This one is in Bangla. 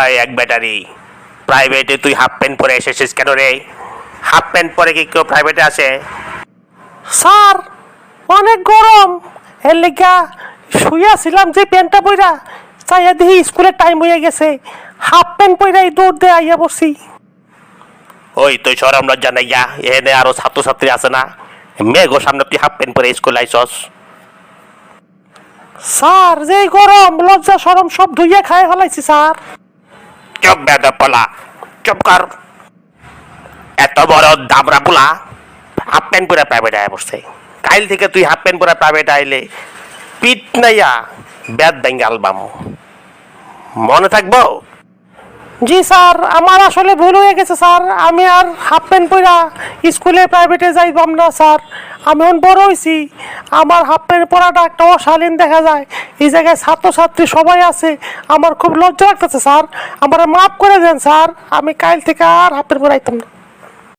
আয় এক ব্যাটারি। প্রাইভেটে তুই হাফ প্যান্ট পরে এসেছিস কেন রে? হাফ প্যান্ট পরে কি কেউ প্রাইভেটে আসে? স্যার অনেক গরম। এর লেগা শুয়েছিলাম যে প্যান্টটা পইরা। চাইয়া দেখি স্কুলের টাইম হয়ে গেছে। হাফ প্যান্ট পইরাই দৌড় দিয়ে আইয়া বসছি। ওই তুই সরম লজ্জা নাই যা এনে আরও ছাত্রছাত্রী আছে না? মেঘো সামনে তুই হাফ প্যান্ট পরে স্কুল আইসস। স্যার যে গরম লজ্জা সরম সব ধুইয়া খাই ফেলাইছি স্যার। চুপ বেদ পোলা। চুপ কর। এত বড় দাবরা পোলা হাফ প্যান্ট পরে প্রাইভেট আয় বসছে কাইল থেকে তুই হাফ প্যান্ট পরে প্রাইভেট আইলে, পিট নাইয়া বেদ ব্যাঙ্গে বাম। মনে থাকব? জি, স্যার, আমার আসলে ভুল হয়ে গেছে, স্যার। আমি আর হাফ প্যান্ট পরা স্কুলে, প্রাইভেটে যাইবাম না, স্যার। আমি এখন বড় হয়েছি আমার হাফ প্যান্ট পরাটা একটা অশালীন দেখা যায়। এই জায়গায় ছাত্রছাত্রী সবাই আছে। আমার খুব লজ্জা লাগতেছে, স্যার। আমার মাফ করে দেন, স্যার। আমি কাল থেকে আর হাফ প্যান্ট পরাইতাম না।